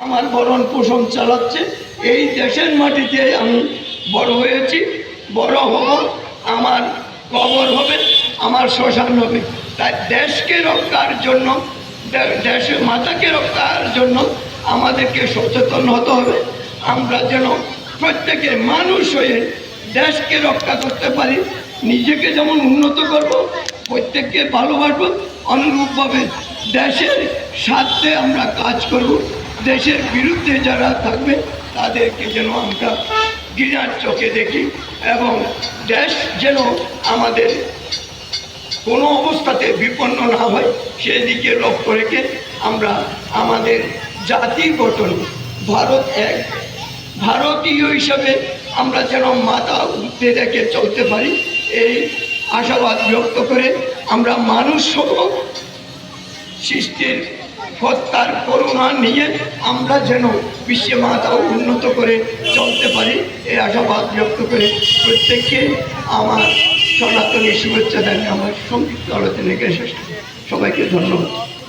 আমার ভরণ পোষণ চালাচ্ছে। এই দেশের মাটিতে আমি বড় হয়েছি, বড় হব, আমার কবর হবে, আমার শ্মশান হবে। তাই দেশকে রক্ষার জন্য দেশের মাতাকে রক্ষার জন্য আমাদেরকে সচেতন হতে হবে। আমরা যেন প্রত্যেকে মানুষ হয়ে দেশকে রক্ষা করতে পারি, নিজেকে যেমন উন্নত করব, প্রত্যেককে ভালোবাসবো, অনুরূপভাবে দেশের স্বার্থে আমরা কাজ করব। দেশের বিরুদ্ধে যারা থাকবে, তাদেরকে যেন আমরা ঘৃণার চোখে দেখি এবং দেশ যেন আমাদের কোনো অবস্থাতে বিপন্ন না হয়, সেদিকে লক্ষ্য রেখে আমরা আমাদের জাতি গঠন, ভারত এক। ভারতীয় হিসাবে আমরা যেন মাথা উঠতে দেখে চলতে পারি, এই আশাবাদ ব্যক্ত করে আমরা মানুষ সহ সৃষ্টির হত্যার করুণা নিয়ে আমরা যেন বিশ্বে মাথাও উন্নত করে চলতে পারি। এই আশাবাদ ব্যক্ত করে প্রত্যেককে আমার সনাতনী শুভেচ্ছা জানিয়ে আমার সংক্ষিপ্ত আলোচনা শেষ সবাইকে ধন্যবাদ।